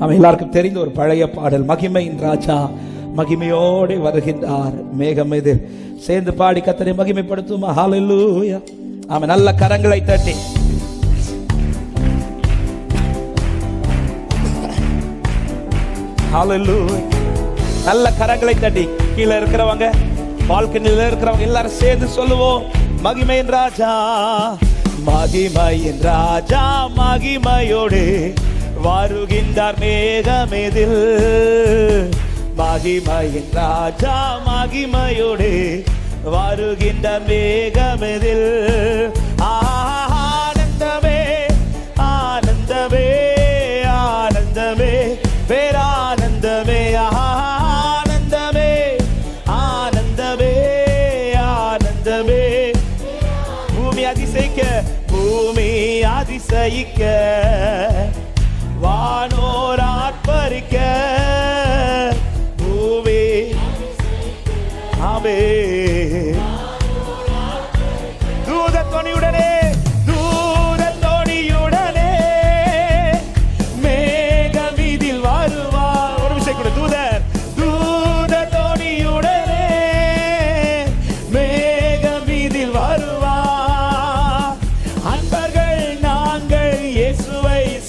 அவன் எல்லாருக்கும் தெரிந்த ஒரு பழைய பாடல். மகிமையின் ராஜா மகிமையோடு வருகின்றார். மேகம் இது சேர்ந்து பாடி கத்தனை மகிமைப்படுத்துமா ஹalleluya அவன் நல்ல கரங்களை தட்டி. நல்ல கரங்களை தட்டி. கீழே இருக்கிறவங்க பால்கனில இருக்கிறவங்க எல்லாரும் சேர்ந்து சொல்லுவோம். மகிமையின் ராஜா மகிமையின் ராஜா மகிமையோடு. வருகின்றார் மேகமெதில் மகிமையின் ராஜா மகிமையோடு வருகின்ற மேகமெதில். ஆனந்தமே ஆனந்தமே ஆனந்தமே பேரானந்தமே ஆனந்தமே ஆனந்தமே ஆனந்தமே. பூமி அதிசயிக்க பூமி அதிசயிக்க.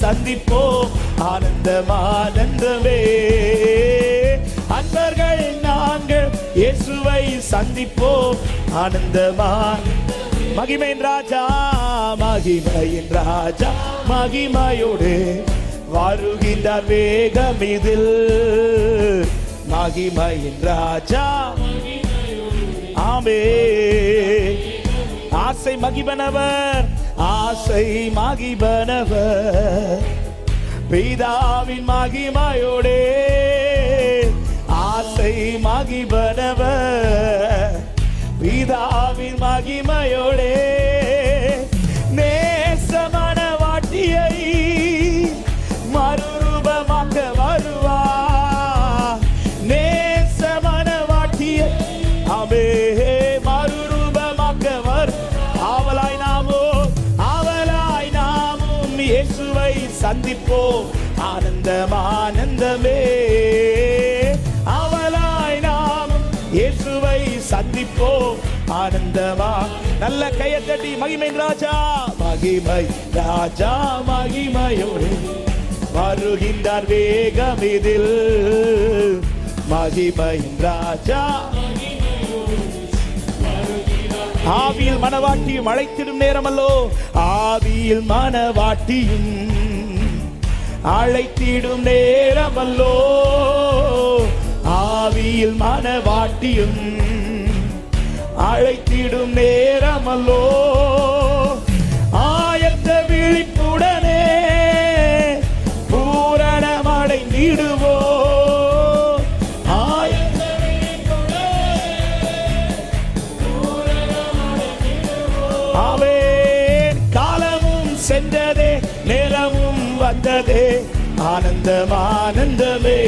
சந்திப்போம் ஆனந்தம் ஆனந்தமே அன்பர்கள் நாங்கள் இயேசுவை சந்திப்போம். ஆனந்தமா மகிமையின் ராஜா மகிமையின் ராஜா மகிமையோடு வருகின்றார் வேகம் இதில். மகிமையின் ராஜா ஆமே ஆசை மகிமனவர் ஆசை மகிபனவர். பிதாவின் மகிமையோடே ஆசை மகிபனவர். பிதாவின் மகிமையோடே நேசமான வாட்டியை மறுரூபமாக்க வருவா நேசமான வாட்டியை அமே சந்திப்போம். ஆனந்தம் ஆனந்தமே அவளாய் நாம் இயேசுவை சந்திப்போம். ஆனந்தமா. நல்ல கையை தட்டி மகிமை ராஜா. மகிமை ராஜா மகிமையோடு வருகின்றார் வேகம் இதில். மகிமை ராஜா. ஆவியில் மனவாட்டியும் அழைத்திடும் நேரமல்லோ. ஆவியில் மனவாட்டியும் அழைத்திடும் நேரமல்லோ. ஆவியில் மனவாட்டியும் அழைத்திடும் நேரமல்லோ. ஆயத்த விழிப்புடனே பூரணமடைந்திடுவோ. ஆயத்த ஆமென். காலமும் சென்றதே வந்ததே. ஆனந்தம் ஆனந்தமே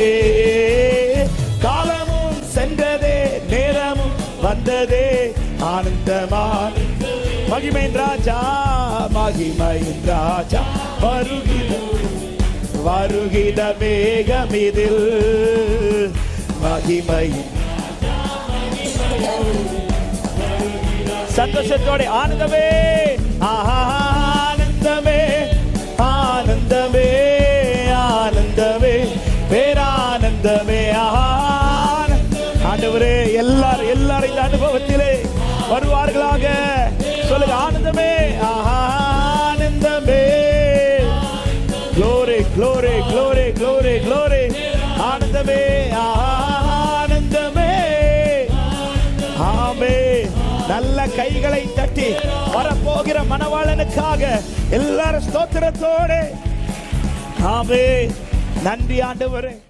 காலமும் சென்றதே நேரமும் வந்ததே. ஆனந்தமான. மகிமையின் ராஜா மகிமையின் ராஜா. வருகிற வருகிற மேகம் இதில். மகிமையின் சந்தோஷத்தோட ஆனந்தமே. ஆஹா, வருவார்களாக. சொல்லுங்க ஆனந்தமே. ஆஹா, ஆனந்தமே. Glory glory glory glory glory ஆனந்தமே. ஆஹா, ஆனந்தமே. ஆமே. நல்ல கைகளை தட்டி வரப்போகிற மணவாளனுக்காக எல்லாரும் ஸ்தோத்திரத்தோடு. ஆமே. நன்றி ஆண்டவரே.